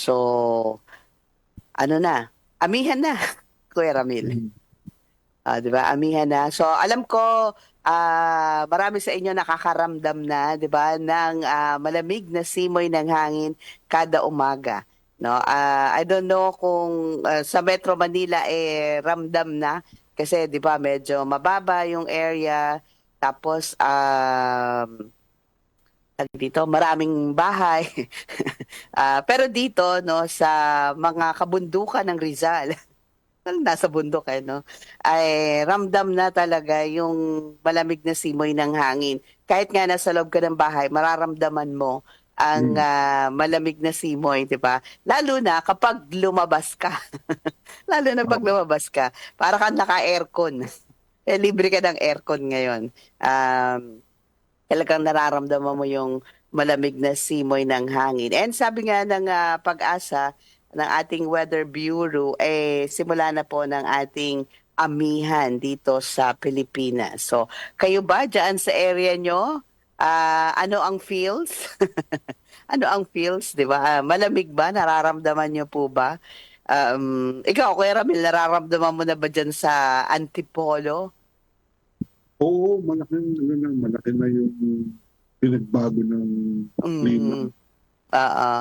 So, ano na, amihan na, Kuya Ramil. Ah, 'di ba? Amihan na. So, alam ko ah marami sa inyo nakakaramdam na, 'di ba, ng ah, malamig na simoy ng hangin kada umaga. No, Ah, I don't know kung ah, sa Metro Manila eh ramdam na kasi 'di ba medyo mababa yung area tapos um tawag dito maraming bahay. Ah, pero dito no sa mga kabundukan ng Rizal nasa bundok eh, no? Ay ramdam na talaga yung malamig na simoy ng hangin. Kahit nga nasa loob ka ng bahay, mararamdaman mo ang Mm. ah, malamig na simoy, 'di ba? Lalo na kapag lumabas ka. Lalo na pag lumabas ka, para kang naka-aircon. Eh, libre ka ng aircon ngayon. Um, talagang nararamdaman mo yung malamig na simoy ng hangin. And sabi nga ng ah, pag-asa ng ating Weather Bureau, eh, simula na po ng ating amihan dito sa Pilipinas. So, kayo ba dyan sa area nyo? Ah, ano ang feels? ano ang feels, di ba? Ah, malamig ba? Nararamdaman nyo po ba? Um, ikaw, Kuya Ramil, nararamdaman mo na ba dyan sa Antipolo? Oo, malaki, ano na, malaki na yung pinagbago ng Mm. klima. Oo.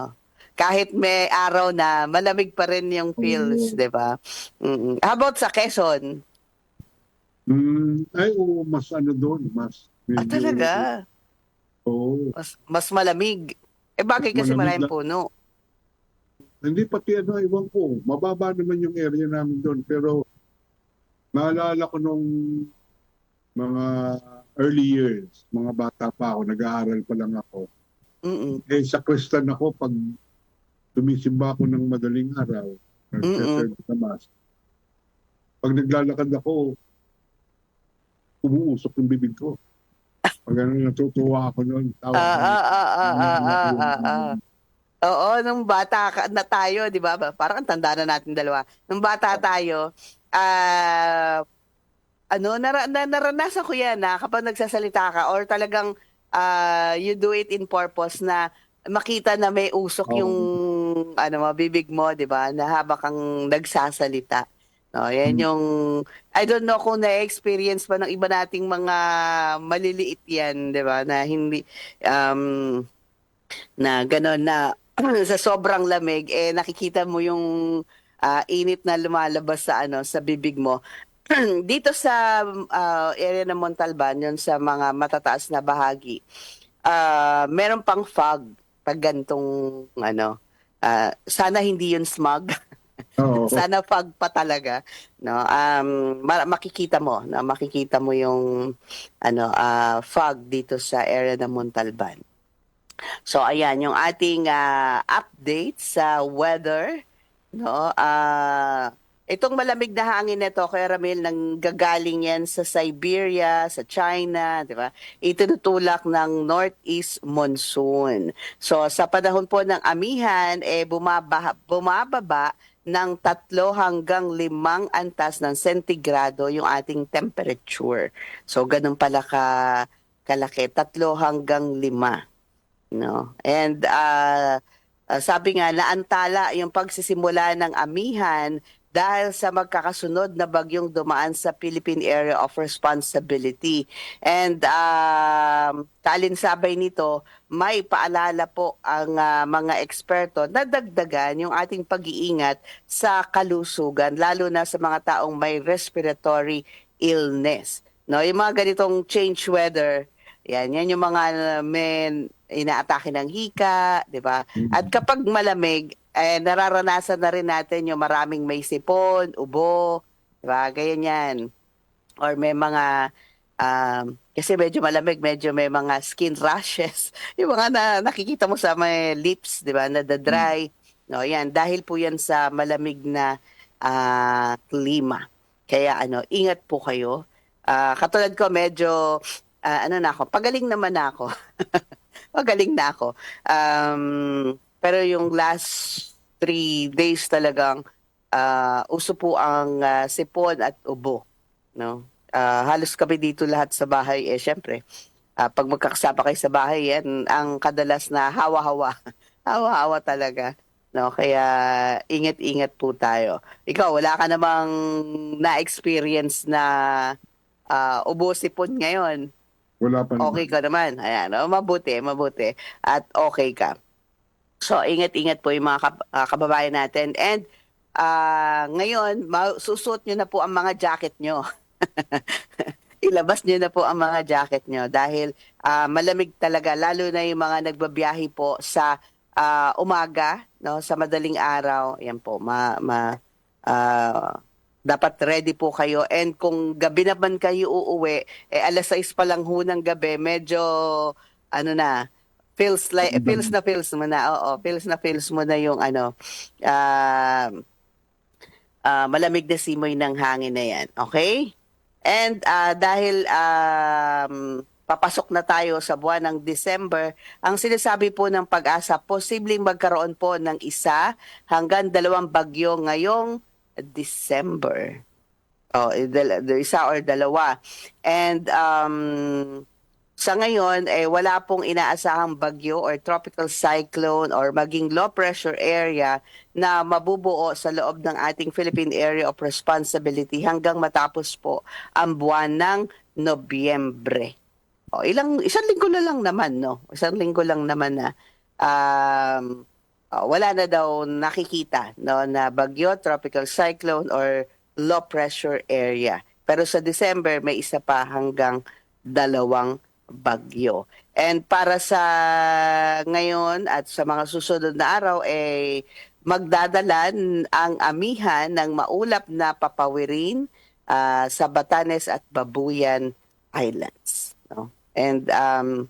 Kahit may araw na, malamig pa rin yung feels, di ba? Mm. How about sa Quezon? Mm, ay, oo, mas ano doon, mas. Ah, medyo- talaga? Oo. Mas, mas malamig. Eh, bagay kasi Malamig maraming puno. Hindi pati ano, iwan ko. Mababa naman yung area namin doon. Pero naalala ko nung mga early years, mga bata pa ako, nag-aaral pa lang ako. Mm-mm. Eh, sa Kristan ako, pag tumisimba ako ng madaling araw, nag-serve sa mass, pag naglalakad ako, umuusok yung bibig ko. Pag ano, natutuwa ako noon. Tawa Ah, ako. ah, ah, ah, ah, ah, ah, ah. Oo, nung bata ka- na tayo, di ba? Parang ang tanda na natin dalawa. Nung bata tayo, ah, ano, nara, na, naranasan ko yan na kapag nagsasalita ka or talagang ah, you do it in purpose na makita na may usok Oo. yung ano mo, bibig mo, di ba? Na habang kang nagsasalita. No, yan Hmm. yung I don't know kung na-experience pa ng iba nating mga maliliit yan, di ba? Na hindi um, na gano'n na sa sobrang lamig eh nakikita mo yung ah, init na lumalabas sa ano sa bibig mo. Dito sa ah, area ng Montalban, yun sa mga matataas na bahagi, ah, meron pang fog pag gantong ano, ah, sana hindi yun smog. Oo. Sana fog pa talaga, no? Um ma- makikita mo, na makikita mo yung ano ah, fog dito sa area ng Montalban. So ayan yung ating ah, update sa weather, no? Ah itong malamig na hangin nito, Kuya Ramil, nang gagaling yan sa Siberia, sa China, di ba? Itinutulak ng northeast monsoon. So sa panahon po ng amihan, eh bumaba, bumababa ng tatlo hanggang limang antas ng sentigrado yung ating temperature. So ganun pala ka kalaki, tatlo hanggang lima. No? And uh, uh, sabi nga naantala yung pagsisimula ng amihan dahil sa magkakasunod na bagyong dumaan sa Philippine Area of Responsibility. And um, kalinsabay nito, may paalala po ang ah, mga eksperto na dagdagan yung ating pag-iingat sa kalusugan, lalo na sa mga taong may respiratory illness. No, yung mga ganitong change weather, yan, yan yung mga uh, may inaatake ng hika, 'di ba? At kapag malamig, eh, nararanasan na rin natin yung maraming may sipon, ubo, 'di ba? Ganyan yan. Or may mga um, kasi medyo malamig, medyo may mga skin rashes. Yung mga na, nakikita mo sa may lips, 'di ba? Na dry. No, yan dahil po yan sa malamig na ah, klima. Kaya ano, ingat po kayo. Ah, katulad ko medyo ah, ano na ako, pagaling naman na ako. pagaling na ako. Um, pero yung last three days talagang ah, uso po ang ah, sipon at ubo. No? Ah, halos kami dito lahat sa bahay, eh syempre, ah, pag magkakasama kayo sa bahay, yan ang kadalas na hawa-hawa. hawa-hawa talaga. No, kaya ingat-ingat po tayo. Ikaw, wala ka namang na-experience na uh, ubosipon ngayon. Wala pa naman. Okay ka naman. Ayan, oh, mabuti, mabuti. At okay ka. So, ingat-ingat po yung mga kab- ah, kababayan natin. And ah, ngayon, ma- susuot nyo na po ang mga jacket nyo. Ilabas nyo na po ang mga jacket nyo dahil ah, malamig talaga, lalo na yung mga nagbabiyahe po sa ah, umaga, no, sa madaling araw. Yan po, ma, ma, ah, dapat ready po kayo. And kung gabi naman kayo uuwi, eh, alas 6 pa lang ho ng gabi, medyo, ano na, feels like, feels na feels mo na, oo, feels na feels mo na yung, ano, ah, ah, malamig na simoy ng hangin na yan. Okay? And ah, dahil um, papasok na tayo sa buwan ng December, ang sinasabi po ng pag-asa, posibleng magkaroon po ng isa hanggang dalawang bagyo ngayong December. Oh, dal- isa or dalawa. And um, sa ngayon, eh, wala pong inaasahang bagyo or tropical cyclone or maging low pressure area na mabubuo sa loob ng ating Philippine Area of Responsibility hanggang matapos po ang buwan ng Nobyembre. O, ilang, isang linggo na lang naman, no? Isang linggo lang naman na um, wala na daw nakikita no, na bagyo, tropical cyclone or low pressure area. Pero sa December, may isa pa hanggang dalawang bagyo. And para sa ngayon at sa mga susunod na araw, eh, magdadalan ang amihan ng maulap na papawirin ah, sa Batanes at Babuyan Islands. No? And um,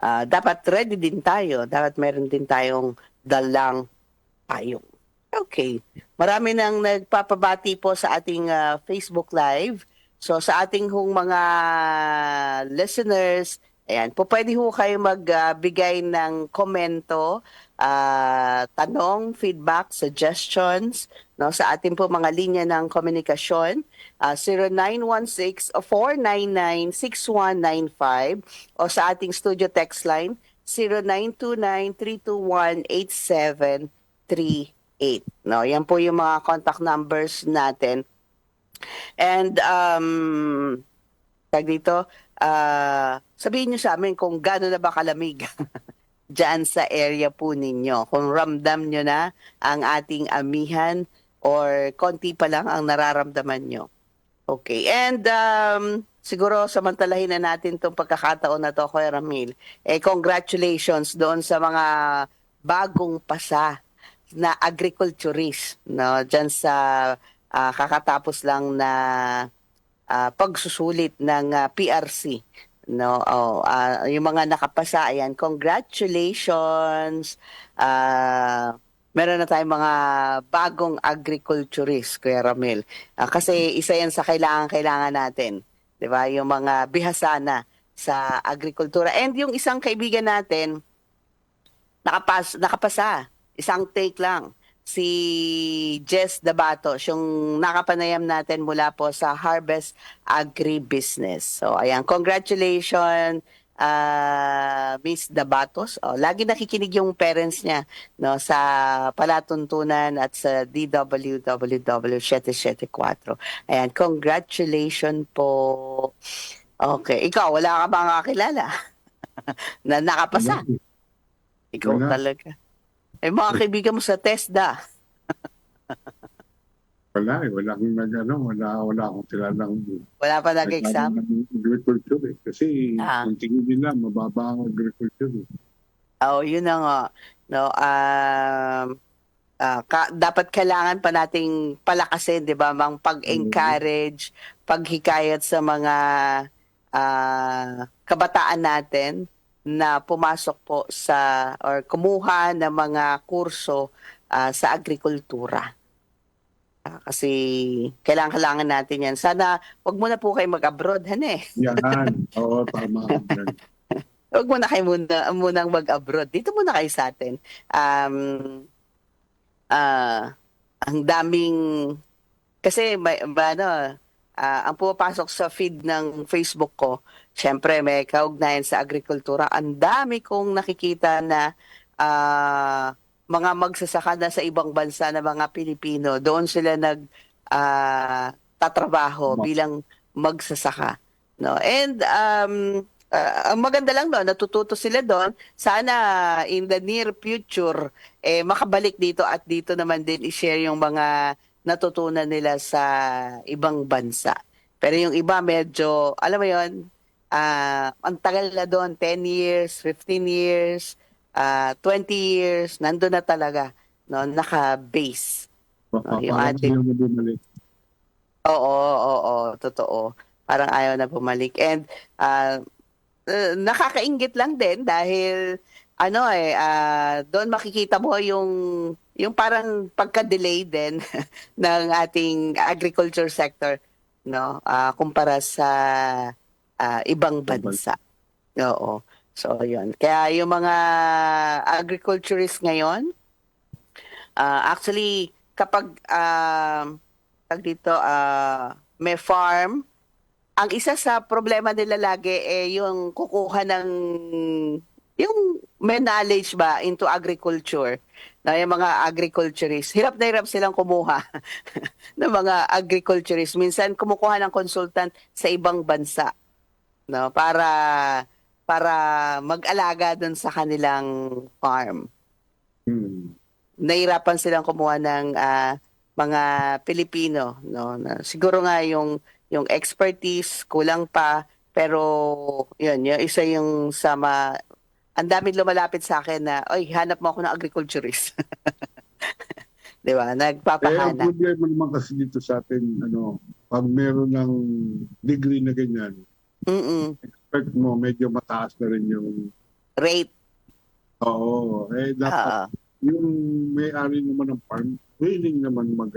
ah, dapat ready din tayo. Dapat meron din tayong dalang payong. Okay. Marami nang nagpapabati po sa ating ah, Facebook Live. So sa ating hong mga listeners, ayan, po pwede ho kayo magbigay ng komento, ah, tanong, feedback, suggestions no sa ating po mga linya ng komunikasyon ah, 0916 o 499-6195 o sa ating studio text line 0929-321-8738. No, yan po yung mga contact numbers natin. And um tag dito, ah, sabihin niyo sa amin kung gaano na ba kalamig diyan sa area po ninyo. Kung ramdam nyo na ang ating amihan or konti pa lang ang nararamdaman nyo. Okay. And um, siguro samantalahin na natin itong pagkakataon na to, Kuya Ramil. Eh, congratulations doon sa mga bagong pasa na agriculturist no diyan sa ah, kakatapos lang na ah, pagsusulit ng ah, PRC no oh ah, yung mga nakapasa ayan congratulations! Ah meron na tayong mga bagong agriculturist Kuya Ramil. Ah, kasi isa yan sa kailangan kailangan natin 'di ba? Yung mga bihasana sa agrikultura. And yung isang kaibigan natin nakapas nakapasa. Isang take lang si Jess Dabatos, yung nakapanayam natin mula po sa Harvest Agribusiness. So, ayan, congratulations, ah, Miss Dabatos. Oh, lagi nakikinig yung parents niya no, sa palatuntunan at sa DWWW 774. Ayan, congratulations po. Okay, ikaw, wala ka ba kakilala na nakapasa? Ikaw Wala. talaga. Eh, mga kaibigan mo sa TESDA. Wala eh. Wala akong nag, ano, wala, wala akong kilalang Wala pa nag-exam? agriculture eh. Kasi Ah. kung tingin nila, mababa ang agriculture eh. Oo, yun na nga. No, um, ah, ka- dapat kailangan pa nating palakasin, 'di ba? Mang pag-encourage, paghikayat sa mga ah, kabataan natin na pumasok po sa or kumuha ng mga kurso ah, sa agrikultura. Ah, kasi kailangan kailangan natin 'yan. Sana wag muna po kayo mag-abroad, han eh. Yan. Oo, tama. Huwag muna kayo muna, munang mag-abroad. Dito muna kayo sa atin. Um, ah, ang daming, kasi may, ano, ah, ang pumapasok sa feed ng Facebook ko, syempre may kaugnayan sa agrikultura. Ang dami kong nakikita na ah, mga magsasaka na sa ibang bansa na mga Pilipino, doon sila nag ah, tatrabaho Tama. bilang magsasaka. No? And um, ah, ang maganda lang doon, natututo sila doon. Sana in the near future, eh, makabalik dito at dito naman din i-share yung mga natutunan nila sa ibang bansa. Pero yung iba medyo, alam mo yon ah ang tagal na doon, 10 years, 15 years, ah 20 years, nandun na talaga, no, naka-base. Pa- yung ating- bumalik. Oo, oo, totoo. Parang ayaw na bumalik. And ah, eh, nakakaingit lang din dahil ano eh ah, doon makikita mo yung yung parang pagka-delay din ng ating agriculture sector no ah, kumpara sa ah, ibang bansa. Oo. So, yun. Kaya yung mga agriculturists ngayon, ah, actually, kapag um, tag dito, ah, may farm, ang isa sa problema nila lagi eh yung kukuha ng yung may knowledge ba into agriculture na yung mga agriculturists. Hirap na hirap silang kumuha ng mga agriculturists. Minsan kumukuha ng consultant sa ibang bansa no para para mag-alaga doon sa kanilang farm Hmm. nahirapan silang kumuha ng ah, mga Pilipino no na siguro nga yung yung expertise kulang pa pero yun yung isa yung sa ma ang daming lumalapit sa akin na oy hanap mo ako ng agriculturist. 'di ba? Eh, ang nagpapahanap problema naman kasi dito sa atin, ano, pag meron ng degree na ganyan, mm expect mo, medyo mataas na rin yung, rate. Oo, eh, dapat Oo. yung may-ari naman ng farm, willing naman mag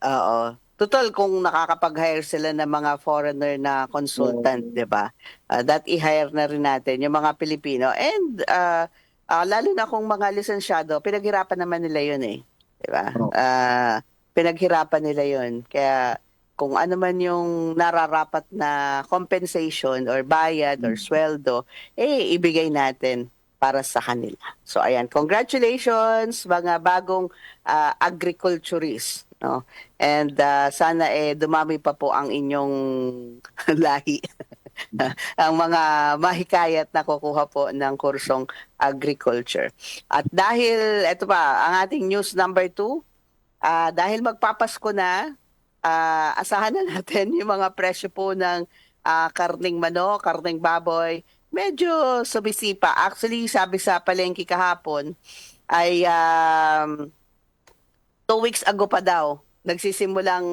Oo. Total, kung nakakapag-hire sila ng mga foreigner na consultant, Oo. di ba? Ah, that i-hire na rin natin yung mga Pilipino. And ah, ah, lalo na kung mga lisensyado, pinaghirapan naman nila yun eh. Di ba? Ah, pinaghirapan nila yun. Kaya kung ano man yung nararapat na compensation or bayad or Mm. sweldo, eh, ibigay natin para sa kanila. So ayan, congratulations mga bagong ah, agriculturists, no? And ah, sana eh dumami pa po ang inyong lahi. ang mga mahikayat na kukuha po ng kursong agriculture. At dahil, eto pa, ang ating news number two, ah, dahil magpapasko na, ah, asahan na natin yung mga presyo po ng ah, karning manok, karning baboy, medyo sumisipa. Actually, sabi sa palengke kahapon, ay um, two weeks ago pa daw, nagsisimulang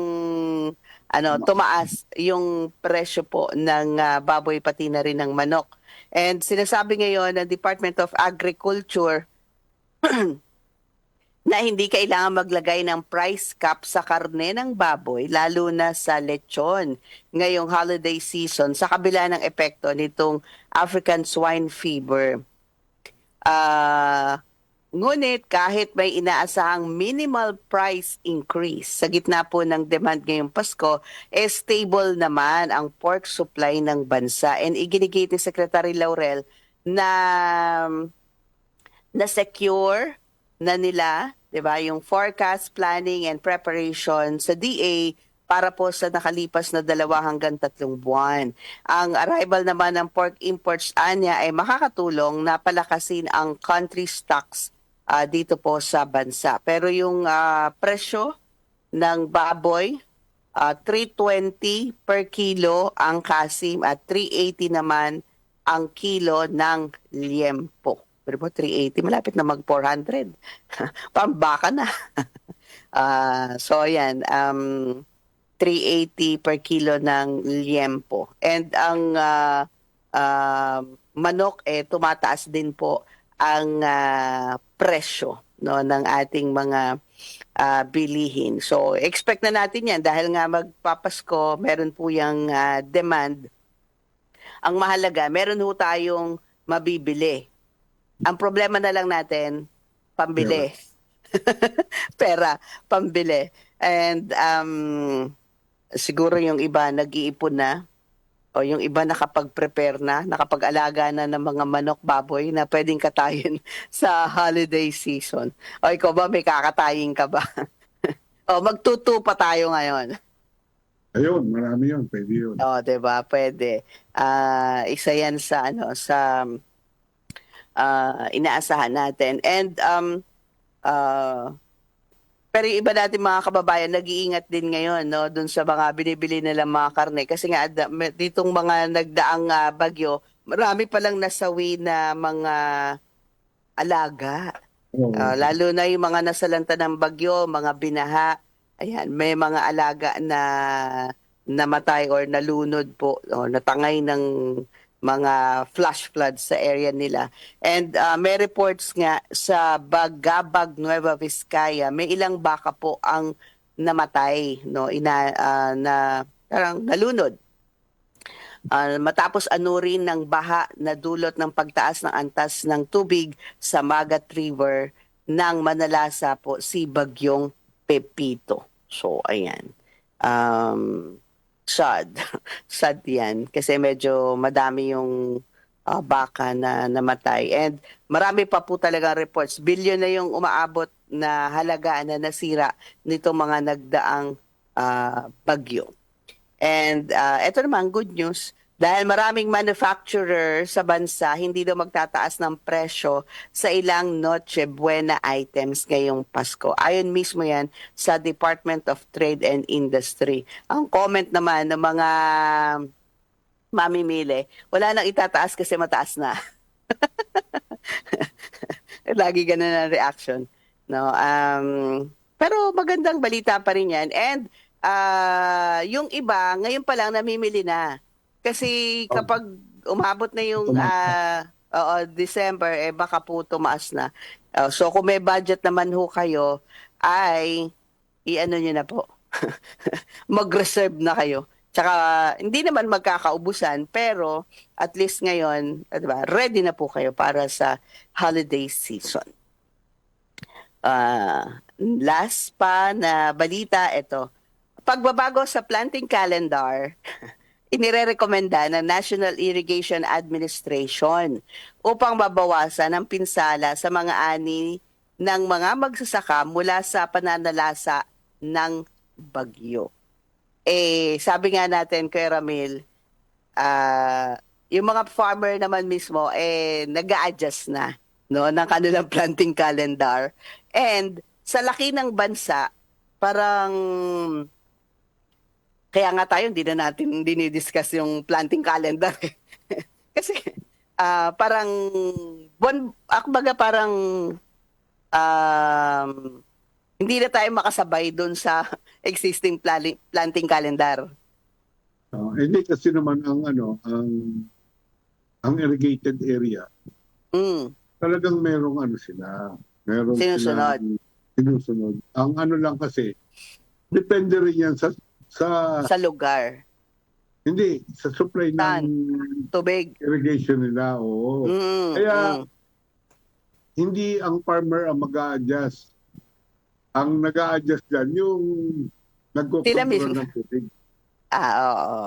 ano, tumaas yung presyo po ng ah, baboy pati na rin ng manok. And sinasabi ngayon ng Department of Agriculture na hindi kailangan maglagay ng price cap sa karne ng baboy, lalo na sa lechon ngayong holiday season sa kabila ng epekto nitong African swine fever. Ah, ngunit kahit may inaasahang minimal price increase sa gitna po ng demand ngayong Pasko, eh stable naman ang pork supply ng bansa. And iginigit ni Secretary Laurel na na secure na nila, 'di ba, yung forecast planning and preparation sa DA para po sa nakalipas na dalawa hanggang tatlong buwan. Ang arrival naman ng pork imports anya ay makakatulong na palakasin ang country stocks ah, dito po sa bansa. Pero yung ah, presyo ng baboy, ah, 320 per kilo ang kasim at 380 naman ang kilo ng liempo. Pero po 380, malapit na mag 400. Pambaka na. Ah, so ayan, um 380 per kilo ng liempo. And ang ah, ah, manok eh tumataas din po ang ah, presyo no ng ating mga ah, bilihin. So expect na natin 'yan dahil nga magpapasko, meron po yung ah, demand. Ang mahalaga, meron ho tayong mabibili. Ang problema na lang natin, pambili. Pera, pambili. And um, siguro yung iba nag-iipon na o yung iba nakapag-prepare na, nakapag-alaga na ng mga manok baboy na pwedeng katayin sa holiday season. O ikaw ba, may kakatayin ka ba? o magtutu pa tayo ngayon. Ayun, marami yun. Pwede yun. O, 'di ba? Pwede. Ah, isa 'yan sa ano sa ah, inaasahan natin. And um ah, pero yung iba natin mga kababayan nag-iingat din ngayon no dun sa mga binibili nilang mga karne kasi nga ditong mga nagdaang ah, bagyo, marami palang nasawi na mga alaga. Ah, lalo na yung mga nasalanta ng bagyo, mga binaha. Ayan, may mga alaga na namatay or nalunod po o natangay ng mga flash floods sa area nila. And ah, may reports nga sa Bagabag, Nueva Vizcaya, may ilang baka po ang namatay, no, ina ah, na parang nalunod. Ah, matapos anurin ng baha na dulot ng pagtaas ng antas ng tubig sa Magat River nang manalasa po si Bagyong Pepito. So, ayan. Um, sad. sad yan. Kasi medyo madami yung ah, baka na namatay. And marami pa po talaga reports. Bilyon na yung umaabot na halaga na nasira nito mga nagdaang ah, bagyo. And uh, ito naman, good news. Dahil maraming manufacturer sa bansa, hindi daw magtataas ng presyo sa ilang Noche Buena items ngayong Pasko. Ayon mismo yan sa Department of Trade and Industry. Ang comment naman ng mga mamimili, wala nang itataas kasi mataas na. Lagi ganun ang reaction. No, um, pero magandang balita pa rin yan. And ah, yung iba, ngayon pa lang namimili na. Kasi kapag umabot na yung ah, oo, December, eh baka po tumaas na. Oh, so kung may budget naman ho kayo, ay i-ano nyo na po. Mag-reserve na kayo. Tsaka hindi naman magkakaubusan, pero at least ngayon, ah, diba, ready na po kayo para sa holiday season. Ah, last pa na balita, ito. Pagbabago sa planting calendar, inirerekomenda ng National Irrigation Administration upang mabawasan ang pinsala sa mga ani ng mga magsasaka mula sa pananalasa ng bagyo. Eh, sabi nga natin, Kuya Ramil, ah, yung mga farmer naman mismo, eh, nag adjust na no, ng kanilang planting calendar. And sa laki ng bansa, parang kaya nga tayo hindi na natin dinidiscuss yung planting calendar. Kasi ah, parang bon akbaga parang um, hindi na tayo makasabay doon sa existing plali- planting calendar. Ah, hindi kasi naman ang ano, ang ang irrigated area, Mm. talagang merong ano sila. Meron Sinusunod. silang sinusunod. Ang ano lang kasi, depende rin yan sa sa Sa lugar. hindi sa supply Saan? ng Tubig. irrigation nila. Oo. Mm, Kaya- mm. Hindi ang farmer ang mag-a-adjust. Ang nag-a-adjust dyan, yung nagkukontrol ng tubig. Ah, oo.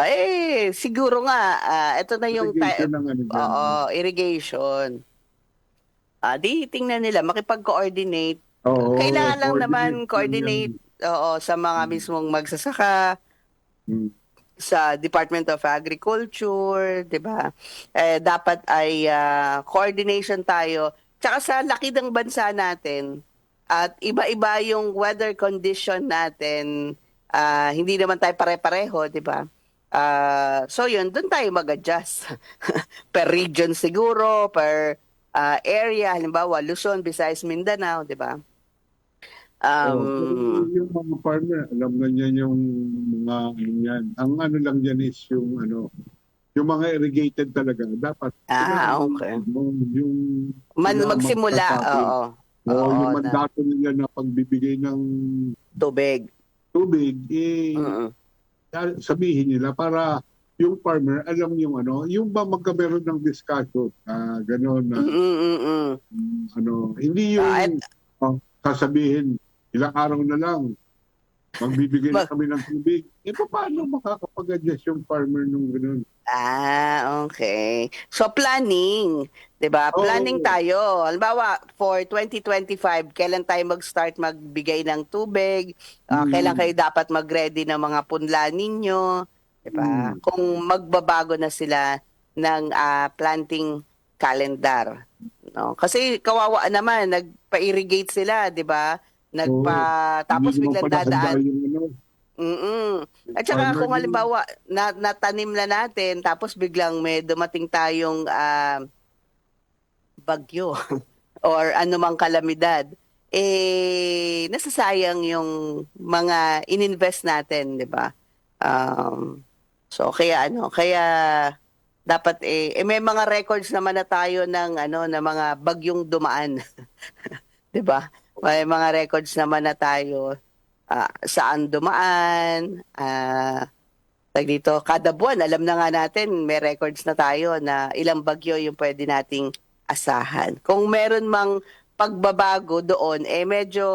Eh, siguro nga, ah, ito na yung ti- Irrigation ng ano dyan. Oo, irrigation. Ah, di tingnan nila makipag-coordinate. Oo, Kailangan lang naman coordinate oo, sa mga mismong magsasaka. Mm. sa Department of Agriculture, 'di ba? Eh dapat ay ah, coordination tayo. Tsaka sa laki ng bansa natin at iba-iba yung weather condition natin. ah, hindi naman tayo pare-pareho, 'di ba? Ah, so yun, doon tayo mag-adjust. per region siguro, per ah, area, halimbawa Luzon, Visayas, Mindanao, 'di ba? Um, Oo, yung mga farmer, alam na niyan yung mga ano yan. Ang ano lang yan is yung ano, yung mga irrigated talaga. Dapat ah, sila okay. yung, yung Man, magsimula, oo. Oo, Oo, yung na mandato nila na pagbibigay ng tubig. tubig, eh, Mm-mm. sabihin nila para yung farmer alam yung ano, yung ba magkameron ng discussion, ah, gano'n na, Mm-mm-mm. mm, ano, hindi yung oh, sasabihin, ilang araw na lang, magbibigay na kami ng tubig. E paano makakapag-adjust yung farmer nung ganun? Ah, okay. So planning, 'di ba? Oo. Planning tayo. Halimbawa, for 2025, kailan tayo mag-start magbigay ng tubig? Ah, Hmm. Kailan kayo dapat mag-ready ng mga punla ninyo? 'Di ba? Hmm. Kung magbabago na sila ng ah, planting calendar. No? Kasi kawawa naman, nagpa-irrigate sila, 'di ba? Nagpa tapos Hindi biglang dadaan yung ano. Mm. At saka kung halimbawa na, natanim na natin tapos biglang may dumating tayong ah, bagyo or anumang kalamidad eh nasasayang yung mga ininvest natin, 'di ba? Um, so kaya ano, kaya dapat eh, eh may mga records naman na tayo ng ano na mga bagyong dumaan. 'Di ba? May mga records naman na tayo ah, saan dumaan, ah tag dito, kada buwan, alam na nga natin, may records na tayo na ilang bagyo yung pwede nating asahan. Kung meron mang pagbabago doon, eh medyo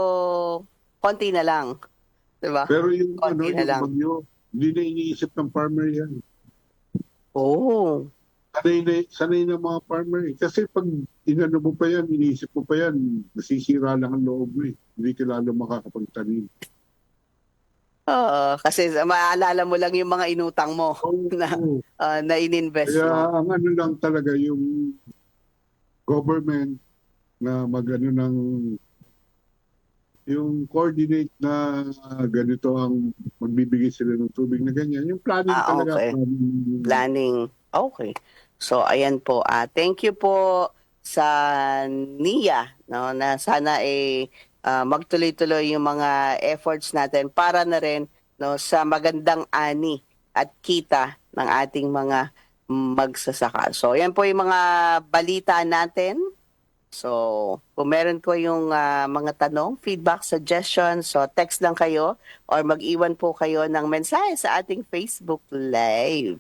konti na lang. Diba? Pero yung, ano, Konti na yung lang. bagyo, hindi na iniisip ng farmer yan. Oo. Sanay na, sanay na mga farmer. eh. Kasi pag inano mo pa yan, iniisip mo pa yan, nasisira lang ang loob mo eh. Hindi ka lalo makakapagtanim. Oo. Kasi maalala mo lang yung mga inutang mo na, Oo. ah, na ininvest Kaya mo. ang ano lang talaga yung government na magano ng yung coordinate na ganito ang magbibigay sila ng tubig na ganyan. Yung planning Ah, talaga. okay. planning. planning. Okay. So ayan po. Ah, thank you po sa NIA no na sana eh ah, magtuloy-tuloy yung mga efforts natin para na rin no sa magandang ani at kita ng ating mga magsasaka. So ayan po yung mga balita natin. So, kung meron po yung ah, mga tanong, feedback, suggestions, so text lang kayo or mag-iwan po kayo ng mensahe sa ating Facebook Live.